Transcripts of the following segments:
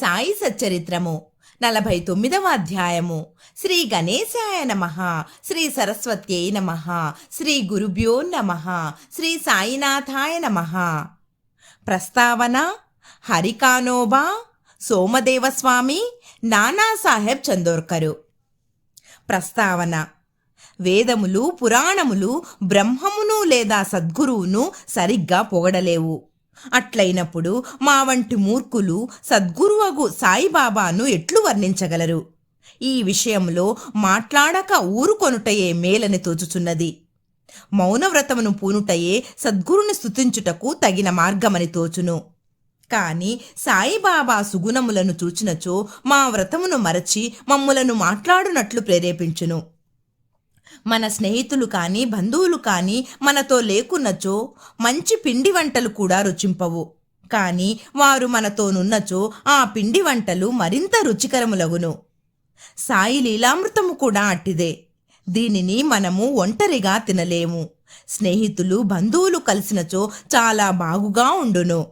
సాయి సచ్చరిత్రము. నలభై తొమ్మిదవ అధ్యాయము. శ్రీ గణేశాయ నమ. శ్రీ సరస్వత్యై నమ. శ్రీ గురుభ్యో నమ. శ్రీ సాయినాథాయ నమ. ప్రస్తావన హరికానోబా సోమదేవస్వామి నానాసాహెబ్ చందోర్కరు. ప్రస్తావన వేదములు పురాణములు బ్రహ్మమును లేదా సద్గురువును సరిగ్గా పొగడలేవు. అట్లయినప్పుడు మా వంటి మూర్ఖులు సద్గురువగు సాయిబాబాను ఎట్లు వర్ణించగలరు? ఈ విషయంలో మాట్లాడక ఊరుకొనుటయే మేలని తోచుచున్నది. మౌనవ్రతమును పూనుటయే సద్గురుని స్థుతించుటకు తగిన మార్గమని తోచును. కాని సాయిబాబా సుగుణములను చూచినచో మా వ్రతమును మరచి మమ్ములను మాట్లాడునట్లు ప్రేరేపించును. మన స్నేహితులు కానీ బంధువులు కానీ మనతో లేకున్నచో మంచి పిండి వంటలు కూడా రుచింపవు. కానీ వారు మనతోనున్నచో ఆ పిండి వంటలు మరింత రుచికరములగును. సాయి లీలామృతము కూడా అట్టిదే. దీనిని మనము ఒంటరిగా తినలేము. స్నేహితులు బంధువులు కలిసినచో చాలా బాగుగా ఉండును.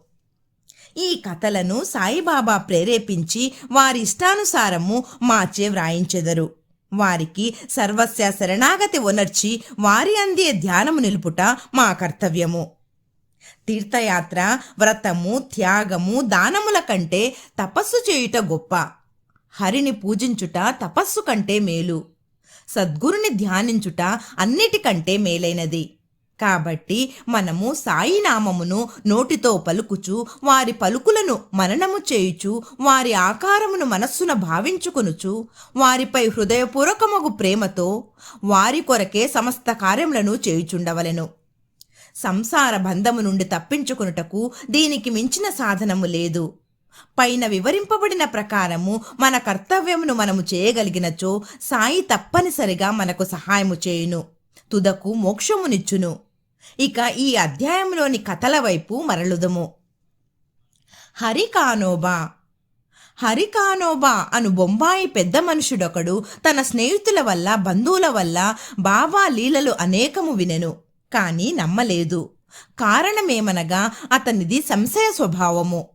ఈ కథలను సాయిబాబా ప్రేరేపించి వారి ఇష్టానుసారము మాచే వ్రాయించెదరు. వారికి సర్వస్య శరణాగతి ఉనర్చి వారి అందే ధ్యానము నిలుపుట మా కర్తవ్యము. తీర్థయాత్ర వ్రతము త్యాగము దానముల కంటే తపస్సు చేయుట గొప్ప. హరిని పూజించుట తపస్సు కంటే మేలు. సద్గురుని ధ్యానించుట అన్నిటికంటే మేలైనది. కాబట్టి మనము సాయి నామమును నోటితో పలుకుచు వారి పలుకులను మననము చేయుచు వారి ఆకారమును మనస్సున భావించుకొనుచు వారిపై హృదయపూర్వకమగు ప్రేమతో వారి కొరకే సమస్త కార్యములను చేయుచుండవలెను. సంసార బంధము నుండి తప్పించుకొనుటకు దీనికి మించిన సాధనము లేదు. పైన వివరింపబడిన ప్రకారము మన కర్తవ్యమును మనము చేయగలిగినచో సాయి తప్పనిసరిగా మనకు సహాయము చేయును. తుదకు మోక్షమునిచ్చును. ఇక ఈ అధ్యాయంలోని కథల వైపు మరలుదము. హరికానోబా. హరికానోబా అను బొంబాయి పెద్ద మనుషుడొకడు తన స్నేహితుల వల్ల బంధువుల వల్ల బాబా లీలలు అనేకము వినెను కానీ నమ్మలేదు. కారణమేమనగా అతనిది సంశయ స్వభావము.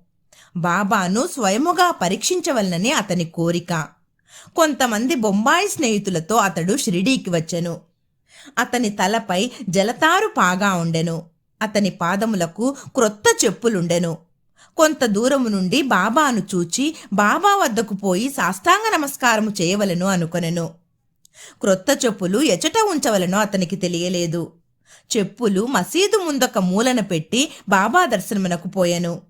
బాబాను స్వయముగా పరీక్షించవలనని అతని కోరిక. కొంతమంది బొంబాయి స్నేహితులతో అతడు షిరిడీకి వచ్చెను. అతని తలపై జలతారు పాగా ఉండెను. అతని పాదములకు క్రొత్త చెప్పులుండెను. కొంత దూరము నుండి బాబాను చూచి బాబా వద్దకు పోయి సాష్టాంగ నమస్కారము చేయవలెను అనుకొనెను. క్రొత్త చెప్పులు ఎచట ఉంచవలనో అతనికి తెలియలేదు. చెప్పులు మసీదు ముందొక మూలన పెట్టి బాబా దర్శనమునకు పోయెను.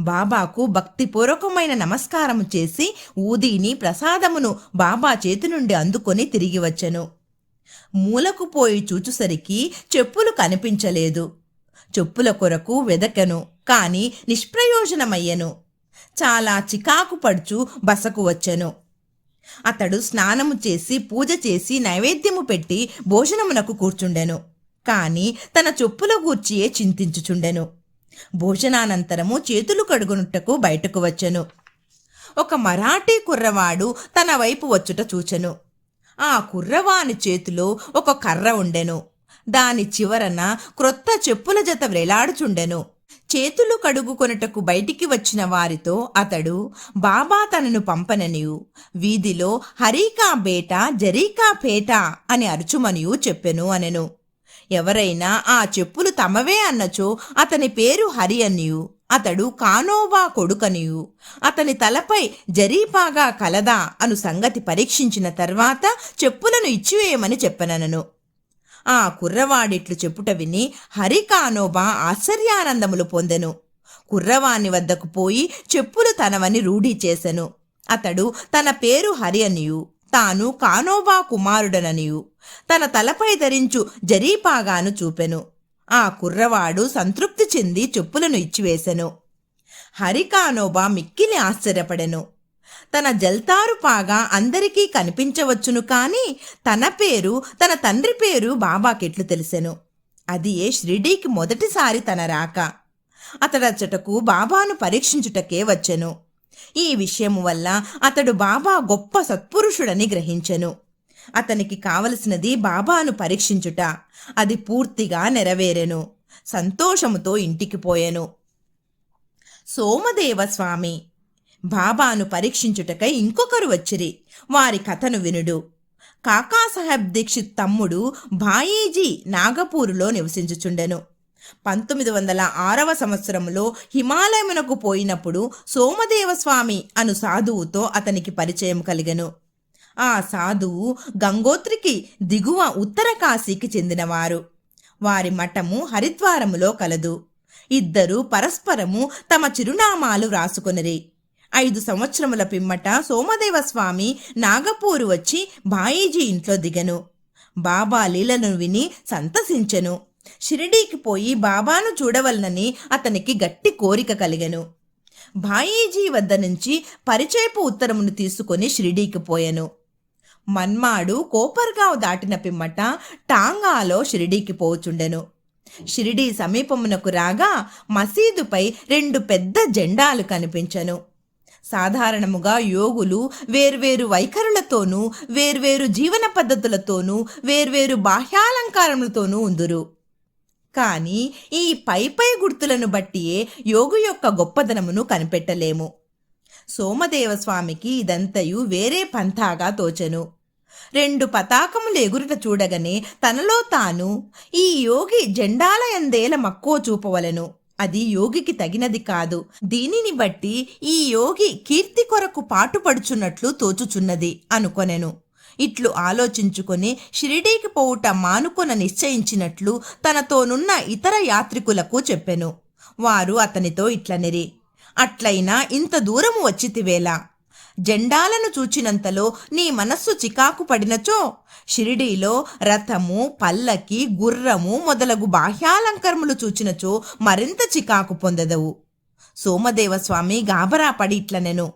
బాబాకు భక్తిపూర్వకమైన నమస్కారము చేసి ఊదీని ప్రసాదమును బాబా చేతి నుండి అందుకొని తిరిగి వచ్చెను. మూలకు పోయి చూచుసరికి చెప్పులు కనిపించలేదు. చెప్పుల కొరకు వెదకను కాని నిష్ప్రయోజనమయ్యెను. చాలా చికాకు పడుచు బసకు వచ్చెను. అతడు స్నానము చేసి పూజ చేసి నైవేద్యము పెట్టి భోజనమునకు కూర్చుండెను. కాని తన చెప్పుల గూర్చియే చింతించుచుండెను. భోజనానంతరము చేతులు కడుగునుటకు బయటకు వచ్చెను. ఒక మరాఠీ కుర్రవాడు తన వైపు వచ్చుట చూచెను. ఆ కుర్రవాని చేతిలో ఒక కర్ర ఉండెను. దాని చివరన క్రొత్త చెప్పుల జత వేలాడుచుండెను. చేతులు కడుగుకొనుటకు బయటికి వచ్చిన వారితో అతడు బాబా తనను పంపననియు. వీధిలో హరీకా బేట జరీకా పేట అని అరుచుమనియు చెప్పెను అనెను. ఎవరైనా ఆ చెప్పులు తమవే అన్నచో అతని పేరు హరి అనియు. అతడు కానోవా కొడుకనియు. అతని తలపై జరీపాగా కలదా అను సంగతి పరీక్షించిన తర్వాత చెప్పులను ఇచ్చివేయమని చెప్పనను ఆ కుర్రవాడిట్లు చెప్పుట విని హరి కానోబా ఆశ్చర్యానందములు పొందెను. కుర్రవాని వద్దకు పోయి చెప్పులు తనవని రూఢీ చేసెను. అతడు తన పేరు హరి అనియు. తాను కానోబా కుమారుడననియు. తన తలపై ధరించు జరీపాగాను చూపెను. ఆ కుర్రవాడు సంతృప్తి చెంది చెప్పులను ఇచ్చివేశను హరికానోబా మిక్కిలి ఆశ్చర్యపడెను. తన జల్తారు పాగా అందరికీ కనిపించవచ్చును కాని తన పేరు తన తండ్రి పేరు బాబాకెట్లు తెలిసెను. అది ఏ షిరిడీకి మొదటిసారి తన రాక. అతడచ్చటకు బాబాను పరీక్షించుటకే వచ్చెను. ఈ విషయము వల్ల అతడు బాబా గొప్ప సత్పురుషుడని గ్రహించెను. అతనికి కావలసినది బాబాను పరీక్షించుట. అది పూర్తిగా నెరవేరెను. సంతోషముతో ఇంటికి పోయెను. సోమదేవ స్వామి బాబాను పరీక్షించుటకై ఇంకొకరు వచ్చిరి. వారి కథను వినుడు. కాకాసాహెబ్ దీక్షిత్ తమ్ముడు భాయీజీ నాగపూరులో నివసించుచుండెను. పంతొమ్మిది వందల ఆరవ సంవత్సరంలో హిమాలయమునకు పోయినప్పుడు సోమదేవస్వామి అను సాధువుతో అతనికి పరిచయం కలిగెను. ఆ సాధువు గంగోత్రికి దిగువ ఉత్తర కాశీకి చెందినవారు. వారి మఠము హరిద్వారములో కలదు. ఇద్దరు పరస్పరము తమ చిరునామాలు వ్రాసుకొనిరి. ఐదు సంవత్సరముల పిమ్మట సోమదేవస్వామి నాగపూరు వచ్చి బాయీజీ ఇంట్లో దిగను. బాబా లీలను విని సంతసించెను. షిరిడీకి పోయి బాబాను చూడవలనని అతనికి గట్టి కోరిక కలిగెను. బాయీజీ వద్ద నుంచి పరిచయపు ఉత్తరమును తీసుకొని షిరిడీకి పోయెను. మన్మాడు కోపర్గావ్ దాటిన పిమ్మట టాంగాలో షిరిడీకి పోచుండెను. షిరిడీ సమీపమునకు రాగా మసీదుపై రెండు పెద్ద జెండాలు కనిపించెను. సాధారణముగా యోగులు వేర్వేరు వైఖరులతోనూ వేర్వేరు జీవన పద్ధతులతోనూ వేర్వేరు బాహ్యాలంకారములతోనూ ఉందురు. కానీ ఈ పై పై గుర్తులను బట్టియే యోగు యొక్క గొప్పదనమును కనిపెట్టలేము. సోమదేవస్వామికి ఇదంతయు వేరే పంథాగా తోచెను. రెండు పతాకములు ఎగురుట చూడగనే తనలో తాను ఈ యోగి జెండాల ఎందేల మక్కువ చూపవలెను. అది యోగికి తగినది కాదు. దీనిని బట్టి ఈ యోగి కీర్తి కొరకు పాటుపడుచున్నట్లు తోచుచున్నది అనుకొనెను. ఇట్లు ఆలోచించుకొని షిరిడీకి పోవుట మానుకొన నిశ్చయించినట్లు తనతోనున్న ఇతర యాత్రికులకు చెప్పెను. వారు అతనితో ఇట్లనిరి. అట్లయినా ఇంత దూరము వచ్చితివేలా జెండాలను చూచినంతలో నీ మనస్సు చికాకు పడినచో? షిరిడీలో రథము పల్లకి గుర్రము మొదలగు బాహ్యాలంకరములు చూచినచో మరింత చికాకు పొందదవు. సోమదేవస్వామి గాబరా పడి ఇట్లనెను.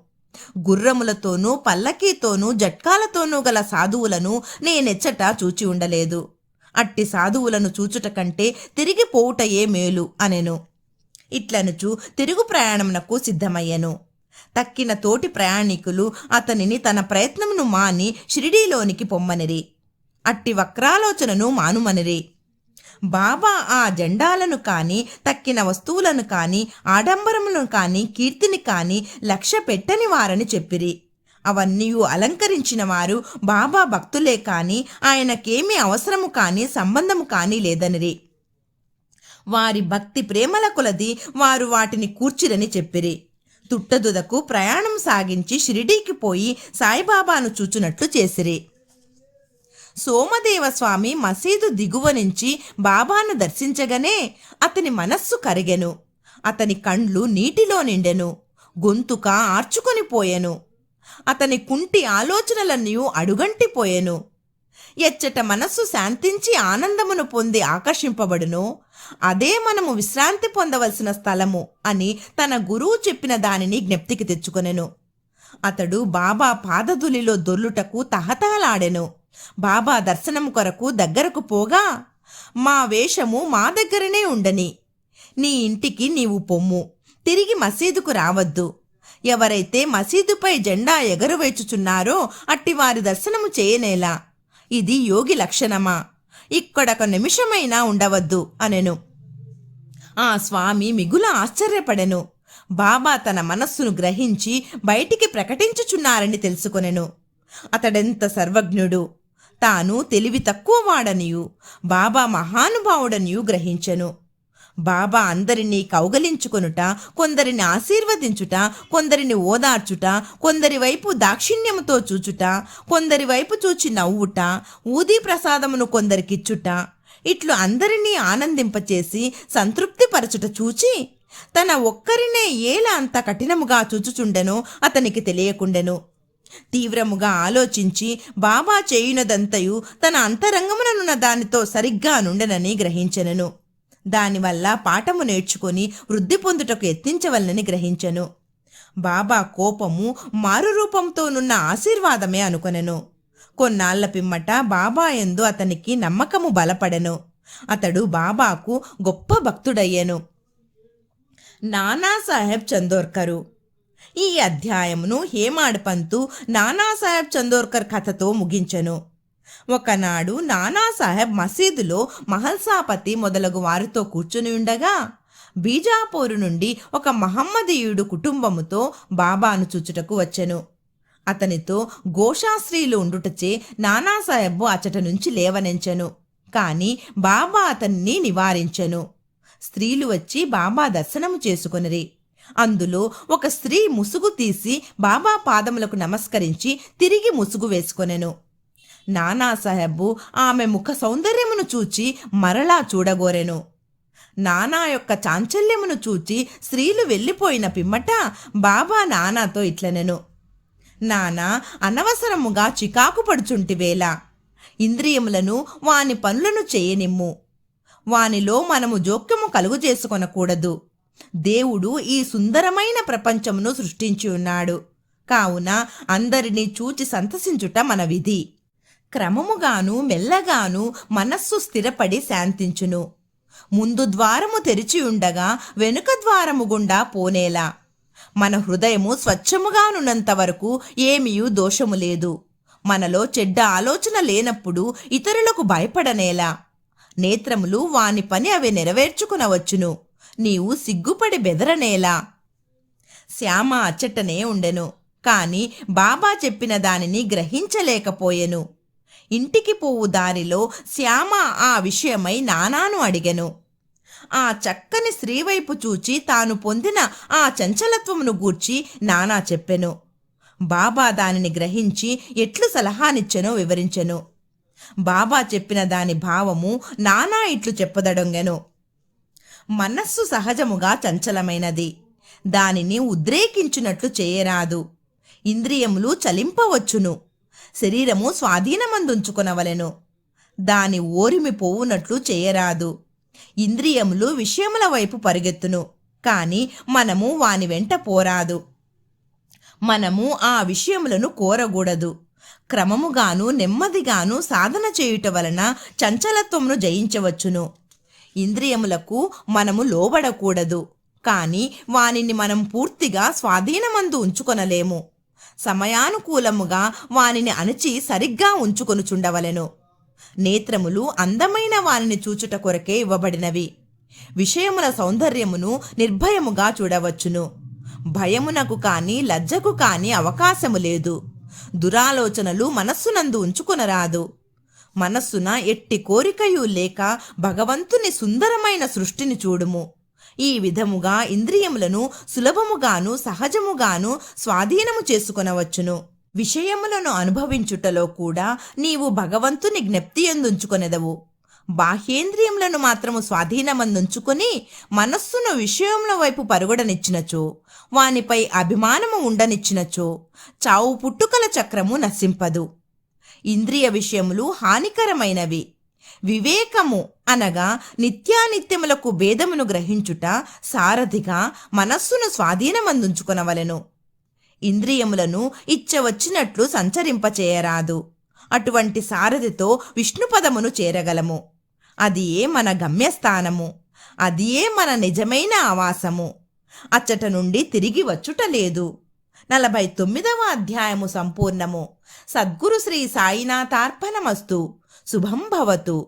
గుర్రములతోనూ పల్లకీతోనూ జట్కాలతోనూ గల సాధువులను నేనెచ్చట చూచి ఉండలేదు. అట్టి సాధువులను చూచుట కంటే తిరిగి పోవుటయే మేలు అనెను. ఇట్లనుచు తిరుగు ప్రయాణమునకు సిద్ధమయ్యెను. తక్కిన తోటి ప్రయాణికులు అతనిని తన ప్రయత్నమును మాని షిరిడీలోనికి పొమ్మనిరి. అట్టి వక్రాలోచనను మానుమనిరి. బాబా ఆ జెండాలను కాని తక్కిన వస్తువులను కాని ఆడంబరములను కాని కీర్తిని కాని లక్ష్య పెట్టని వారని చెప్పిరి. అవన్నీ అలంకరించిన వారు బాబా భక్తులే కాని ఆయనకేమీ అవసరము కాని సంబంధము కాని లేదనిరి. వారి భక్తి ప్రేమల కొలది వారు వాటిని కూర్చిరని చెప్పిరి. తుట్టదుదకు ప్రయాణం సాగించి షిరిడీకి పోయి సాయిబాబాను చూచునట్లు చేసిరి. సోమదేవస్వామి మసీదు దిగువ నుంచి బాబాను దర్శించగానే అతని మనస్సు కరిగెను. అతని కండ్లు నీటిలో నిండెను. గొంతుక ఆర్చుకొని పోయెను. అతని కుంటి ఆలోచనలన్నీ అడుగంటిపోయెను ఎచ్చట మనస్సు శాంతించి ఆనందమును పొంది ఆకర్షింపబడును. అదే మనము విశ్రాంతి పొందవలసిన స్థలము అని తన గురువు చెప్పిన దానిని జ్ఞప్తికి తెచ్చుకొనెను. అతడు బాబా పాదధులిలో దొర్లుటకు తహతహలాడెను. బాబా దర్శనం కొరకు దగ్గరకు పోగా మా వేషము మా దగ్గరనే ఉండని. నీ ఇంటికి నీవు పొమ్ము. తిరిగి మసీదుకు రావద్దు. ఎవరైతే మసీదుపై జెండా ఎగరవేచుచున్నారో అట్టి వారి దర్శనము చేయనేలా. ఇది యోగి లక్షణమా? ఇక్కడొక నిమిషమైనా ఉండవద్దు అనెను. ఆ స్వామి మిగుల ఆశ్చర్యపడెను. బాబా తన మనస్సును గ్రహించి బయటికి ప్రకటించుచున్నారని తెలుసుకొనెను. అతడెంత సర్వజ్ఞుడు? తాను తెలివి తక్కువ వాడనియు బాబా మహానుభావుడనియు గ్రహించెను. బాబా అందరినీ కౌగలించుకొనుట కొందరిని ఆశీర్వదించుట కొందరిని ఓదార్చుట కొందరి వైపు దాక్షిణ్యముతో చూచుట కొందరి వైపు చూచి నవ్వుట ఊదీ ప్రసాదమును కొందరికిచ్చుట. ఇట్లు అందరినీ ఆనందింపచేసి సంతృప్తిపరచుట చూచి తన ఒక్కరినే ఏలా అంత కఠినముగా చూచుచుండెనో అతనికి తెలియకుండెను. తీవ్రముగా ఆలోచించి బాబా చేయునదంతయు తన అంతరంగముననున్న దానితో సరిగ్గా నుండెనని గ్రహించెనను. దానివల్ల పాఠము నేర్చుకొని వృద్ధి పొందుటకు యత్నించవలనని గ్రహించెను. బాబా కోపము మారురూపంతోనున్న ఆశీర్వాదమే అనుకొనెను. కొన్నాళ్ళ పిమ్మట బాబా ఎందు అతనికి నమ్మకము బలపడెను. అతడు బాబాకు గొప్ప భక్తుడయ్యెను. నానాసాహెబ్ చందోర్కరు. ఈ అధ్యాయమును హేమాడ్ పంతు నానాసాహెబ్ చందోర్కర్ కథతో ముగించెను. ఒకనాడు నానాసాహెబ్ మసీదులో మహల్సాపతి మొదలగు వారితో కూర్చుని ఉండగా బీజాపూరు నుండి ఒక మహమ్మదీయుడు కుటుంబముతో బాబాను చూచుటకు వచ్చెను. అతనితో గోషాశ్రీలు ఉండుటచే నానాసాహెబ్బు అచట నుంచి లేవనెంచెను. కాని బాబా అతన్ని నివారించెను. స్త్రీలు వచ్చి బాబా దర్శనము చేసుకొనిరి. అందులో ఒక స్త్రీ ముసుగు తీసి బాబా పాదములకు నమస్కరించి తిరిగి ముసుగు వేసుకొనెను. నానాసాహెబ్బు ఆమె ముఖ సౌందర్యమును చూచి మరలా చూడగోరెను. నానా యొక్క చాంచల్యమును చూచి స్త్రీలు వెళ్ళిపోయిన పిమ్మట బాబా నానాతో ఇట్లనెను. నానా అనవసరముగా చికాకు పడుచుంటివేళ ఇంద్రియములను వాని పనులను చేయనిమ్ము. వానిలో మనము జోక్యము కలుగు చేసుకొనకూడదు. దేవుడు ఈ సుందరమైన ప్రపంచమును సృష్టించి ఉన్నాడు. కావున అందరినీ చూచి సంతసించుట మన విధి. క్రమముగాను మెల్లగాను మనస్సు స్థిరపడి శాంతించును. ముందు ద్వారము తెరిచి ఉండగా వెనుక ద్వారము గుండా పోనేలా. మన హృదయము స్వచ్ఛముగానున్నంత వరకు ఏమీయూ దోషము లేదు. మనలో చెడ్డ ఆలోచన లేనప్పుడు ఇతరులకు భయపడనేలా. నేత్రములు వాని పని అవి నెరవేర్చుకునవచ్చును. నీవు సిగ్గుపడి బెదరనేలా. శ్యామ అచ్చటనే ఉండెను. కాని బాబా చెప్పిన దానిని గ్రహించలేకపోయెను. ఇంటికి పోవు దారిలో శ్యామ ఆ విషయమై నానాను అడిగెను. ఆ చక్కని స్త్రీవైపు చూచి తాను పొందిన ఆ చంచలత్వమును గూర్చి నానా చెప్పెను. బాబా దానిని గ్రహించి ఎట్లు సలహానిచ్చెనో వివరించెను. బాబా చెప్పిన దాని భావము నానా ఇట్లు చెప్పదడొంగెను. మనస్సు సహజముగా చంచలమైనది. దానిని ఉద్రేకించినట్లు చేయరాదు. ఇంద్రియములు చలింపవచ్చును. శరీరము స్వాధీనమందుంచుకునవలెను. దాని ఓరిమి పోవునట్లు చేయరాదు. ఇంద్రియములు విషయముల వైపు పరిగెత్తును కాని మనము వాని వెంట పోరాదు. మనము ఆ విషయములను కోరకూడదు క్రమముగాను నెమ్మదిగాను సాధన చేయుట వలన చంచలత్వమును జయించవచ్చును. ఇంద్రియములకు మనము లోబడకూడదు కానీ వానిని మనం పూర్తిగా స్వాధీనమందు ఉంచుకొనలేము. సమయానుకూలముగా వానిని అణచి సరిగ్గా ఉంచుకొనుచుండవలెను నేత్రములు అందమైన వానిని చూచుట కొరకే ఇవ్వబడినవి. విషయముల సౌందర్యమును నిర్భయముగా చూడవచ్చును. భయమునకు కాని లజ్జకు కాని అవకాశము లేదు. దురాలోచనలు మనస్సునందు ఉంచుకొనరాదు. మనస్సున ఎట్టి కోరికయు లేక భగవంతుని సుందరమైన సృష్టిని చూడుము. ఈ విధముగా ఇంద్రియములను సులభముగాను సహజముగాను స్వాధీనము చేసుకొనవచ్చును. విషయములను అనుభవించుటలో కూడా నీవు భగవంతుని జ్ఞప్తి ఎందుంచుకొనెదవు. బాహ్యేంద్రియములను మాత్రము స్వాధీనమందుంచుకొని మనస్సును విషయముల వైపు పరుగుడనిచ్చినచో వానిపై అభిమానము ఉండనిచ్చినచో చావు పుట్టుకల చక్రము నశింపదు. ఇంద్రియ విషయములు హానికరమైనవి. వివేకము అనగా నిత్యానిత్యములకు భేదమును గ్రహించుట సారథిగా మనస్సును స్వాధీనమందుంచుకొనవలెను. ఇంద్రియములను ఇచ్చవచ్చినట్లు సంచరింపచేయరాదు. అటువంటి సారథితో విష్ణుపదమును చేరగలము. అది ఏ మన గమ్యస్థానము. అది ఏ మన నిజమైన ఆవాసము. అచ్చట నుండి తిరిగి వచ్చుట లేదు. నలభై తొమ్మిదవ అధ్యాయము సంపూర్ణము. సద్గురు శ్రీ సాయినాథార్పణమస్తు. శుభం భవతు.